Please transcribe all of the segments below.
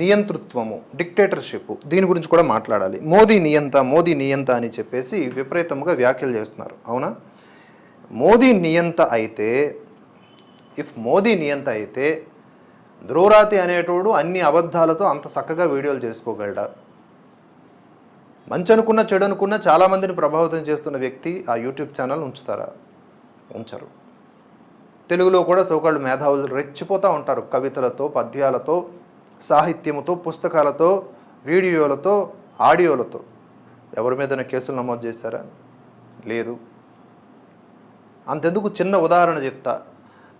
నియంతృత్వము dictatorship దీని గురించి కూడా మాట్లాడాలి. మోదీ నియంత మోదీ నియంత అని చెప్పేసి విపరీతంగా వ్యాఖ్యలు చేస్తున్నారు. అవునా? మోదీ నియంత అయితే ఇఫ్ మోదీ నియంత అయితే ధ్రువరాతి అనేటోడు అన్ని అబద్ధాలతో అంత చక్కగా వీడియోలు చేసుకోగలడా? మంచి అనుకున్న చెడు అనుకున్న చాలామందిని ప్రభావితం చేస్తున్న వ్యక్తి ఆ యూట్యూబ్ ఛానల్ ఉంచుతారా? ఉంచరు. తెలుగులో కూడా సోకాళ్ళు మేధావులు రెచ్చిపోతూ ఉంటారు కవితలతో పద్యాలతో. సాహిత్యముతో పుస్తకాలతో వీడియోలతో ఆడియోలతో. ఎవరి మీదైనా కేసులు నమోదు చేశారా? లేదు. అంతెందుకు చిన్న ఉదాహరణ చెప్తా.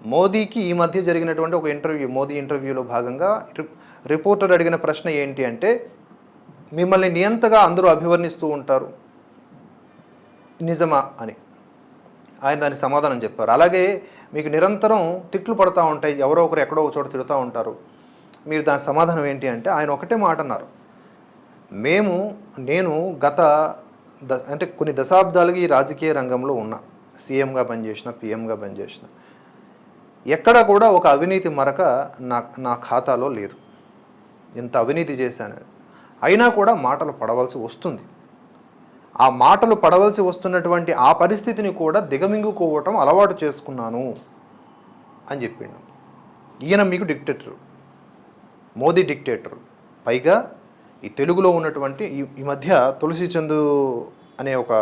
మోదీకి ఈ మధ్య జరిగినటువంటి ఒక ఇంటర్వ్యూ మోదీ ఇంటర్వ్యూలో భాగంగా రిపోర్టర్ అడిగిన ప్రశ్న ఏంటి అంటే మిమ్మల్ని నియంతగా అందరూ అభివర్ణిస్తూ ఉంటారు. నిజమా అని. ఆయన దానికి సమాధానం చెప్పారు. అలాగే మీకు నిరంతరం తిట్లు పడతా ఉంటాయి. ఎవరో ఒకరు ఎక్కడో ఒక చోట తిడుతూ ఉంటారు. మీరు దాని సమాధానం ఏంటి అంటే ఆయన ఒకటే మాట అన్నారు. మేము నేను గత ద అంటే కొన్ని దశాబ్దాలుగా ఈ రాజకీయ రంగంలో ఉన్నా. సీఎంగా పనిచేసిన పిఎంగా పనిచేసిన. ఎక్కడ కూడా ఒక అవినీతి మరక నా నా ఖాతాలో లేదు. ఇంత అవినీతి చేశాను. అయినా కూడా మాటలు పడవలసి వస్తుంది. ఆ మాటలు పడవలసి వస్తున్నటువంటి ఆ పరిస్థితిని కూడా దిగమింగుకోవటం అలవాటు చేసుకున్నాను అని చెప్పిండు. ఈయన మీకు డిక్టేటర్. మోదీ డిక్టేటర్ పైగా ఈ తెలుగులో ఉన్నటువంటి ఈ ఈ మధ్య తులసి చందు అనే ఒక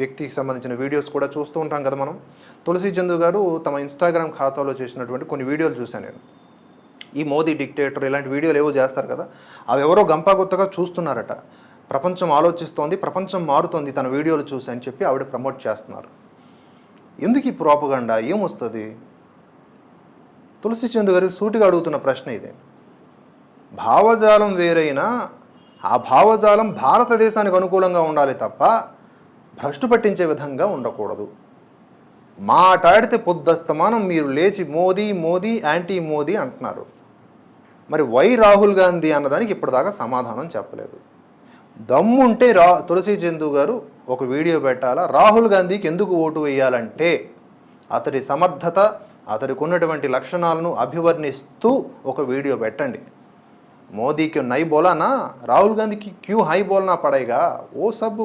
వ్యక్తికి సంబంధించిన వీడియోస్ కూడా చూస్తూ ఉంటాం కదా మనం. తులసి చందు గారు తమ ఇన్స్టాగ్రామ్ ఖాతాలో చేసినటువంటి కొన్ని వీడియోలు చూశాను నేను. ఈ మోదీ డిక్టేటర్ ఇలాంటి వీడియోలు ఏవో చేస్తారు కదా అవి ఎవరో గంపాగుత్తగా చూస్తున్నారట. ప్రపంచం ఆలోచిస్తోంది ప్రపంచం మారుతోంది తన వీడియోలు చూసి అని చెప్పి ఆవిడ ప్రమోట్ చేస్తున్నారు. ఎందుకు ఈ ప్రోపగండా ఏమొస్తుంది? తులసి చందు గారికి సూటిగా అడుగుతున్న ప్రశ్న ఇదే. భావజాలం వేరైనా ఆ భావజాలం భారతదేశానికి అనుకూలంగా ఉండాలి తప్ప భ్రష్టు పట్టించే విధంగా ఉండకూడదు. మాట్లాడితే పొద్దస్తమానం మీరు లేచి మోదీ మోదీ యాంటీ మోదీ అంటున్నారు. మరి వై రాహుల్ గాంధీ అన్నదానికి ఇప్పటిదాకా సమాధానం చెప్పలేదు. దమ్ముంటే రా తులసి చందు గారు ఒక వీడియో పెట్టాలా? రాహుల్ గాంధీకి ఎందుకు ఓటు వేయాలంటే అతడి సమర్థత అతడికి ఉన్నటువంటి లక్షణాలను అభివర్ణిస్తూ ఒక వీడియో పెట్టండి. मोदी क्यों नहीं बोला ना राहुल गांधी की क्यों हाई बोलना पड़ेगा वो सब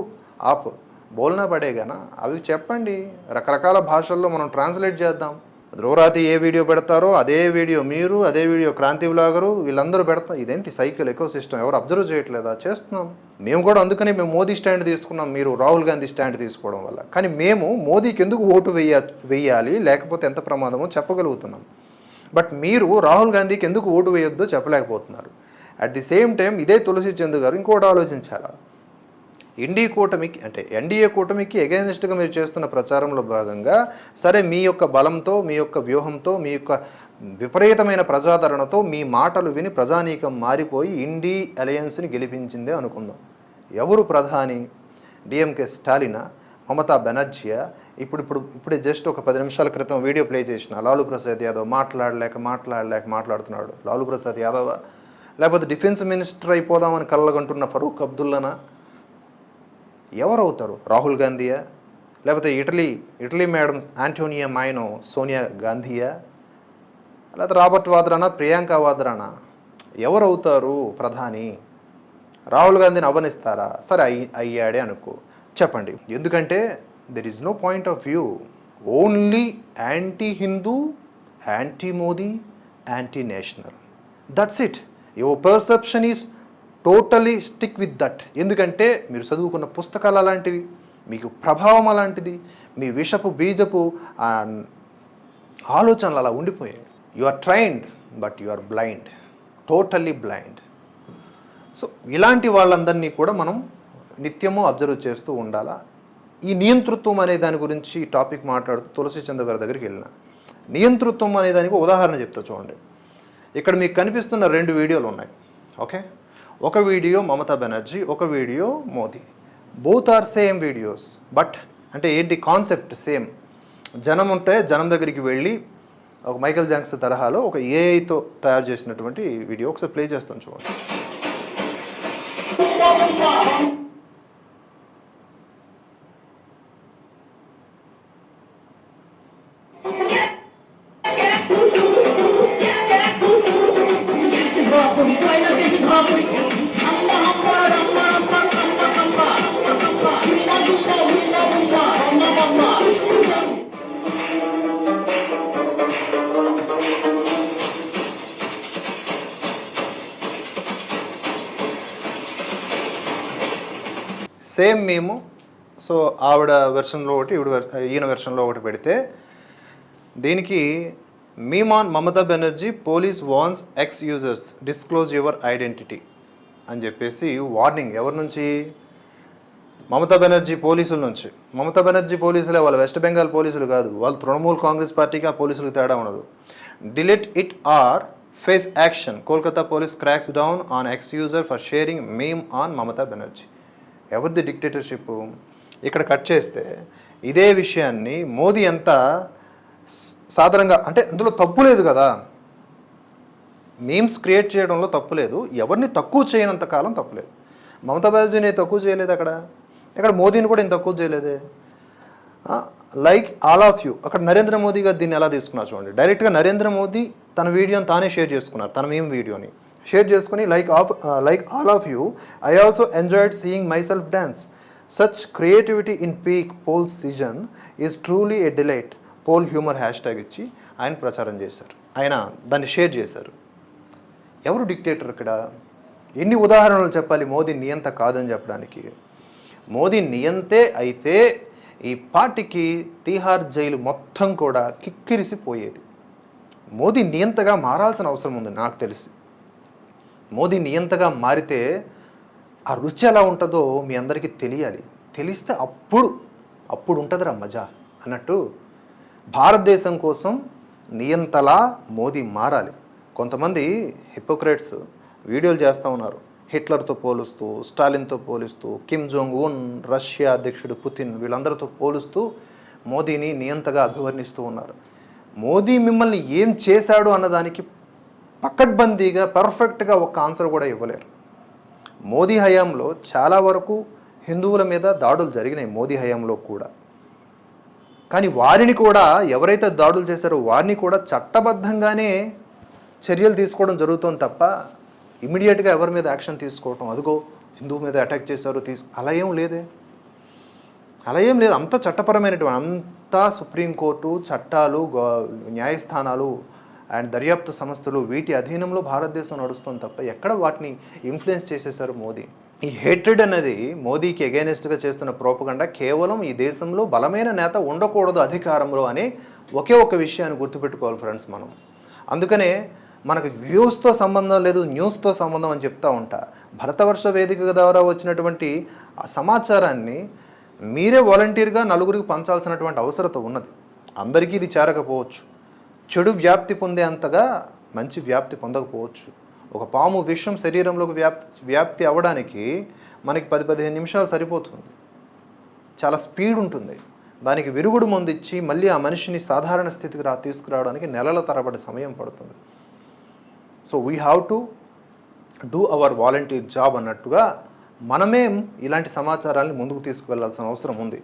आप బోల్నా పడేగానా అవి చెప్పండి రకరకాల భాషల్లో మనం ట్రాన్స్లేట్ చేద్దాం ధ్రువరాతి ఏ వీడియో పెడతారో అదే వీడియో మీరు అదే వీడియో క్రాంతి వ్లాగరు వీళ్ళందరూ పెడతా ఇదేంటి సైకిల్ ఎకో సిస్టమ్ ఎవరు అబ్జర్వ్ చేయట్లేదా చేస్తున్నాం మేము కూడా అందుకనే మేము మోదీ స్టాండ్ తీసుకున్నాం మీరు రాహుల్ గాంధీ స్టాండ్ తీసుకోవడం వల్ల కానీ మేము మోదీకి ఎందుకు ఓటు వెయ్య వెయ్యాలి లేకపోతే ఎంత ప్రమాదమో చెప్పగలుగుతున్నాం బట్ మీరు రాహుల్ గాంధీకి ఎందుకు ఓటు వేయొద్దో చెప్పలేకపోతున్నారు అట్ ది సేమ్ టైం ఇదే తులసి చందు గారు ఇంకోటి ఆలోచించాలా ఇండి కూటమికి అంటే ఎన్డీఏ కూటమికి ఎగైనిస్ట్గా మీరు చేస్తున్న ప్రచారంలో భాగంగా సరే మీ యొక్క బలంతో మీ యొక్క వ్యూహంతో మీ యొక్క విపరీతమైన ప్రజాదరణతో మీ మాటలు విని ప్రజానీకం మారిపోయి ఇండీ అలయన్స్ని గెలిపించిందే అనుకుందాం. ఎవరు ప్రధాని? డిఎంకే స్టాలినా మమతా బెనర్జీయా? ఇప్పుడు ఇప్పుడు ఇప్పుడే జస్ట్ ఒక పది నిమిషాల క్రితం వీడియో ప్లే చేసిన లాలూ ప్రసాద్ యాదవ్ మాట్లాడలేక మాట్లాడలేక మాట్లాడుతున్నాడు. లాలూ ప్రసాద్ యాదవ్? లేకపోతే డిఫెన్స్ మినిస్టర్ అయిపోదామని కళ్ళగంటున్న ఫరూక్ అబ్దుల్లానా? ఎవరవుతాడు రాహుల్ గాంధీయా? లేకపోతే Italy Italy madam Antonia Maino Sonia గాంధీయా? లేకపోతే రాబర్ట్ వాద్రానా ప్రియాంక వాద్రానా? ఎవరవుతారు ప్రధాని? రాహుల్ గాంధీని అవనిస్తారా సరే అయ్యి అయ్యాడే అనుకో. చెప్పండి. ఎందుకంటే there is no point of view only anti Hindu anti Modi anti national that's it your perception is totally stick with that ఎందుకంటే మీరు చదువుకున్న పుస్తకాలు అలాంటివి మీకు ప్రభావం అలాంటిది మీ విషపు బీజపు ఆలోచనలు అలా ఉండిపోయాయి. You are trained but you are blind totally blind so ఇలాంటి వాళ్ళందరినీ కూడా మనం నిత్యము అబ్జర్వ్ చేస్తూ ఉండాలా? ఈ నియంతృత్వం అనే దాని గురించి ఈ టాపిక్ మాట్లాడుతూ తులసి చంద్ర గారి దగ్గరికి వెళ్ళిన. నియంతృత్వం అనే దానికి ఉదాహరణ చెప్తా చూడండి. ఇక్కడ మీకు కనిపిస్తున్న రెండు వీడియోలు ఉన్నాయి. ఓకే? ఒక వీడియో మమతా బెనర్జీ ఒక video Modi. Both are same videos but అంటే ఏంటి కాన్సెప్ట్ సేమ్ జనం ఉంటే జనం దగ్గరికి వెళ్ళి ఒక మైకల్ జాక్సన్ తరహాలో ఒక ఏఐతో తయారు చేసినటువంటి వీడియో ఒకసారి ప్లే చేస్తాను చూడండి. సేమ్ మేము సో ఆవిడ వెర్షన్లో ఒకటి ఈవిడ ఈయన వెర్షన్లో ఒకటి పెడితే దీనికి మీమాన్ Mamata Banerjee police warns X users disclose your identity అని చెప్పేసి వార్నింగ్ ఎవరి నుంచి? మమతా బెనర్జీ పోలీసుల నుంచి. మమతా బెనర్జీ పోలీసులే వాళ్ళు వెస్ట్ బెంగాల్ పోలీసులు కాదు. వాళ్ళు తృణమూల్ కాంగ్రెస్ పార్టీకి ఆ పోలీసులకు తేడా ఉండదు. Delete it or face action Kolkata police cracks down on X user for sharing meme on Mamata Banerjee. ఎవరిది డిక్టేటర్షిప్ ఇక్కడ కట్ చేస్తే ఇదే విషయాన్ని మోదీ ఎంత సాధారణంగా అంటే అందులో తప్పు లేదు కదా. మీమ్స్ క్రియేట్ చేయడంలో తప్పు లేదు. ఎవరిని తక్కువ చేయనంత కాలం తప్పులేదు మమతా బెనర్జీని తక్కువ చేయలేదు అక్కడ. ఇక్కడ మోదీని కూడా నేను తక్కువ చేయలేదే. లైక్ ఆల్ ఆఫ్ యూ అక్కడ నరేంద్ర మోదీ గారు దీన్ని ఎలా తీసుకున్నారు చూడండి. డైరెక్ట్గా నరేంద్ర మోదీ తన వీడియోని తానే షేర్ చేసుకున్నారు తన మేము వీడియోని. షేర్ చేసుకుని like of like all of you I also enjoyed seeing myself dance such creativity in peak poll season is truly a delight poll humour hashtag ఇచ్చి ఆయన ప్రచారం చేశారు. ఆయన దాన్ని షేర్ చేశారు. ఎవరు డిక్టేటర్ ఇక్కడ? ఎన్ని ఉదాహరణలు చెప్పాలి మోదీ నియంత కాదని చెప్పడానికి? మోదీ నియంతే అయితే ఈ పార్టీకి తీహార్ జైలు మొత్తం కూడా కిక్కిరిసిపోయేది. మోదీ నియంతగా మారాల్సిన అవసరం ఉంది నాకు తెలిసి. మోదీ నియంతగా మారితే ఆ రుచి ఎలా ఉంటుందో మీ అందరికీ తెలియాలి. తెలిస్తే అప్పుడు అప్పుడు ఉంటుందిరా మజా అన్నట్టు భారతదేశం కోసం నియంతలా మోదీ మారాలి. కొంతమంది హిపోక్రేట్స్ వీడియోలు చేస్తూ ఉన్నారు. హిట్లర్తో పోలుస్తూ స్టాలిన్తో పోలుస్తూ కిమ్ జోంగ్ ఉన్ రష్యా అధ్యక్షుడు పుతిన్ వీళ్ళందరితో పోలుస్తూ మోదీని నియంతగా అభివర్ణిస్తూ ఉన్నారు. మోదీ మిమ్మల్ని ఏం చేశాడు అన్నదానికి పకడ్బందీగా పర్ఫెక్ట్గా ఒక ఆన్సర్ కూడా ఇవ్వలేరు. మోదీ హయాంలో చాలా వరకు హిందువుల మీద దాడులు జరిగినాయి మోదీ హయాంలో కూడా. కానీ వారిని కూడా ఎవరైతే దాడులు చేశారో వారిని కూడా చట్టబద్ధంగానే చర్యలు తీసుకోవడం జరుగుతుంది తప్ప ఇమీడియట్గా ఎవరి మీద యాక్షన్ తీసుకోవటం అదిగో హిందువు మీద అటాక్ చేశారు తీసు అలా ఏం లేదే. అలా ఏం లేదు. అంత చట్టపరమైనటువంటి అంతా సుప్రీంకోర్టు చట్టాలు గో- న్యాయస్థానాలు అండ్ దర్యాప్తు సంస్థలు వీటి అధీనంలో భారతదేశం నడుస్తుంది తప్ప ఎక్కడ వాటిని ఇన్ఫ్లుయెన్స్ చేసేశారు మోదీ? ఈ హేట్రెడ్ అనేది మోదీకి ఎగైనెస్ట్గా చేస్తున్న ప్రోపగండ కేవలం ఈ దేశంలో బలమైన నేత ఉండకూడదు అధికారంలో అని ఒకే ఒక విషయాన్ని గుర్తుపెట్టుకోవాలి ఫ్రెండ్స్ మనం. అందుకనే మనకు వ్యూస్తో సంబంధం లేదు న్యూస్తో సంబంధం అని చెప్తా ఉంటా. భరతవర్ష వేదిక ద్వారా వచ్చినటువంటి సమాచారాన్ని మీరే వాలంటీర్గా నలుగురికి పంచాల్సినటువంటి అవసరత ఉన్నది. అందరికీ ఇది చేరకపోవచ్చు. చెడు వ్యాప్తి పొందే అంతగా మంచి వ్యాప్తి పొందకపోవచ్చు. ఒక పాము విషం శరీరంలోకి వ్యాప్తి వ్యాప్తి అవ్వడానికి మనకి పది పదిహేను నిమిషాలు సరిపోతుంది. చాలా స్పీడ్ ఉంటుంది. దానికి విరుగుడు మందిచ్చి ఇచ్చి మళ్ళీ ఆ మనిషిని సాధారణ స్థితికి రా తీసుకురావడానికి నెలల తరబడి సమయం పడుతుంది. So we have to do our volunteer job అన్నట్టుగా మనమే ఇలాంటి సమాచారాన్ని ముందుకు తీసుకువెళ్ళాల్సిన అవసరం ఉంది.